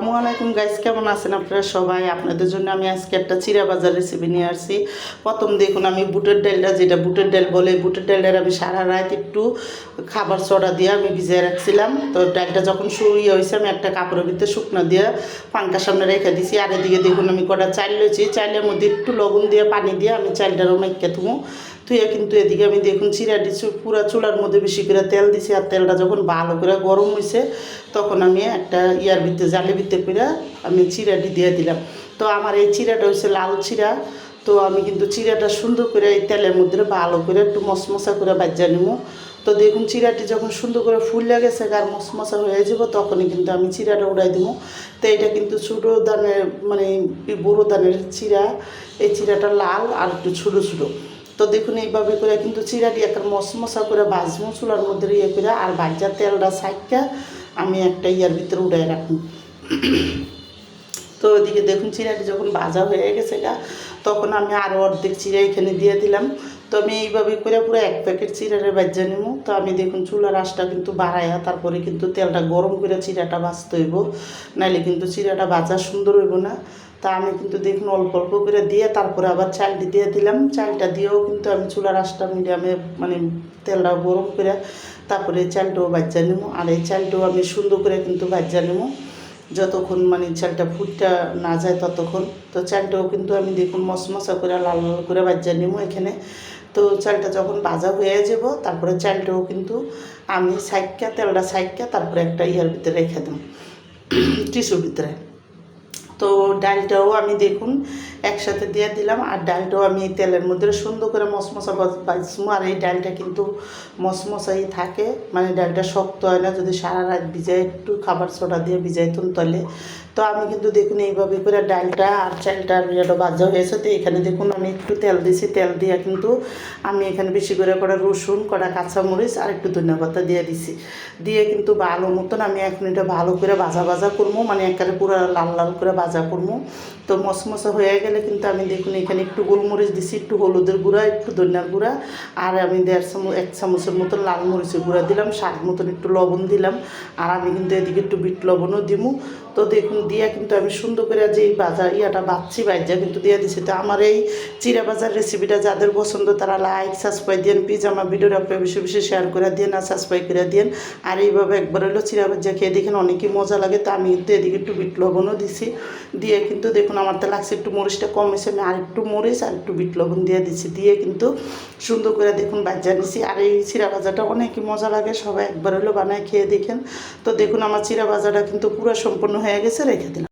আসসালামু আলাইকুম গাইস কেমন আছেন আপনারা সবাই? আপনাদের জন্য আমি আজকে একটা চিরা বাজার রেসিপি নিয়ে আসছি। প্রথম দেখুন, আমি বুটের ডালটা, যেটা বুটের ডাল বলে, বুটের ডালটা আমি সারা রাত একটু খাবার সোডা দিয়ে আমি ভিজিয়ে রাখছিলাম। তো ডালটা যখন শুয়ে হয়েছে, আমি একটা কাপড়ের ভিতরে শুকনো দিয়ে পাঙ্কার সামনে রেখে দিছি। আর এদিকে দেখুন, আমি কটা চাল লইছি। চাইলের মধ্যে একটু লবণ দিয়ে, পানি দিয়ে আমি চালটারও মাইকে তুমো তুইয়া কিন্তু এদিকে আমি দেখুন চিরাটি চু- পুরা চুলার মধ্যে বেশি করে তেল দিছি। আর তেলটা যখন ভালো করে গরম হয়েছে তখন আমি একটা ইয়ার ভিতরে জালি ভিতরে করে আমি চিরাটি দিয়ে দিলাম। তো আমার এই চিরাটা হচ্ছে লাল চিরা। তো আমি কিন্তু চিরাটা সুন্দর করে এই তেলের মধ্যে ভালো করে একটু মশমশা করে বাজ্যা নিব তো দেখুন চিরাটি যখন সুন্দর করে ফুলে গেছে আর মশমশা হয়ে যাব তখনই কিন্তু আমি চিরাটা উড়াই দেবো তো এটা কিন্তু ছোটো দানের মানে বড়ো দানের চিরা। এই চিরাটা লাল আর একটু ছোটো ছোটো। তো দেখুন, এইভাবে করে কিন্তু চিরাটি একটা মশমশা করে ভাজবো চুলার মধ্যে ইয়ে করে, আর ভাজা তেলটা সাইকা আমি একটা ইয়ার ভিতরে উড়াই রাখব। তো ওইদিকে দেখুন চিরাটি যখন ভাজা হয়ে গেছে গা, তখন আমি আরও অর্ধেক চিরা এখানে দিয়ে দিলাম। তো আমি এইভাবে করে পুরো এক প্যাকেট চিরারে বাজ্যা নেব। তো আমি দেখুন চুলার আঁচটা কিন্তু বাড়াইয়া তারপরে কিন্তু তেলটা গরম করে চিরাটা ভাজতে হইব। নাইলে কিন্তু চিরাটা বাজা সুন্দর হইব না। তা আমি কিন্তু দেখুন অল্প অল্প করে দিয়ে তারপরে আবার চালটি দিয়ে দিলাম। চালটা দিয়েও কিন্তু আমি চুলার আঁচটা মিডিয়ামে মানে তেলটা গরম করে তারপরে চালটাও বাজ্যা নেব। আর এই চালটাও আমি সুন্দর করে কিন্তু বাজ্যা নেব। যতক্ষণ মানে চালটা ফুটটা না যায় ততক্ষণ। তো চালটাও কিন্তু আমি দেখুন মশমশা করে, লাল লাল করে বাজ্যা নেব এখানে। তো চালটা যখন ভাজা হয়ে যাব, তারপরে চালটাও কিন্তু আমি সাইকা তেলটা সাইকা তারপরে একটা ইয়ার ভিতরে রেখে দেব, টিস্যুর ভিতরে। তো ডালটাও আমি দেখুন একসাথে দিয়ে দিলাম আর ডালটাও আমি এই তেলের মধ্যে সুন্দর করে মশমশা বাজবো আর এই ডালটা কিন্তু মশমশাই থাকে। মানে ডালটা শক্ত হয় না, যদি সারা রাত ভিজাই, একটু খাবার সোডা দিয়ে ভিজাইতুন তলে তো আমি কিন্তু দেখুন এইভাবে করে ডালটা আর চালটা আর ইয়েটা ভাজা হয়েছে তো এখানে দেখুন আমি একটু তেল দিছি। তেল দিয়ে কিন্তু আমি এখানে বেশি করে কটা রসুন কটা কাঁচামরিচ আর একটু ধনিয়া পাতা দিয়ে দিছি। দিয়ে কিন্তু ভালো মতন আমি এখন এটা ভালো করে ভাজা ভাজা করব। মানে একেবারে পুরো লাল লাল করে ভাজা করব। তো মশমশা হয়ে গেলে কিন্তু আমি দেখুন এখানে একটু গোলমরিচ দিছি, একটু হলুদের গুঁড়া, একটু ধনিয়ার গুঁড়া, আর আমি দেড় চামচ, এক চামচের মতন লাল মরিচের গুঁড়া দিলাম, স্বাদ মতন একটু লবণ দিলাম, আর আমি কিন্তু এদিকে একটু বিট লবণও দিমু। তো দেখুন, দিয়া কিন্তু আমি সুন্দর করে যে এই বাজার ইয়াটা বাচ্চি বাজ্যা কিন্তু দিয়ে দিছি। তো আমার এই চিরা বাজার রেসিপিটা যাদের পছন্দ, তারা লাইক সাবস্ক্রাইব দিন প্লিজ আমার ভিডিওটা আপনি বেশি বেশি শেয়ার করে দিন আর সাবস্ক্রাইব করে দিন আর এইভাবে একবার হলো চিরা বাজ্যা খেয়ে দেখেন, অনেকই মজা লাগে। তো আমি কিন্তু এদিকে একটু বিট লবণও দিছি। দিয়ে কিন্তু দেখুন, আমার তো লাগছে একটু মরিচটা কম হয়েছে। আমি আরেকটু মরিচ আর একটু বিট লবণ দিয়ে দিচ্ছি দিয়ে কিন্তু সুন্দর করে দেখুন বাজ্যা নিছি। আর এই চিরা ভাজাটা অনেকই মজা লাগে। সবাই একবার হলো বানায় খেয়ে দেখেন। তো দেখুন আমার চিরা ভাজাটা কিন্তু পুরো সম্পূর্ণ হয়ে গেছে। রেখে দিলাম।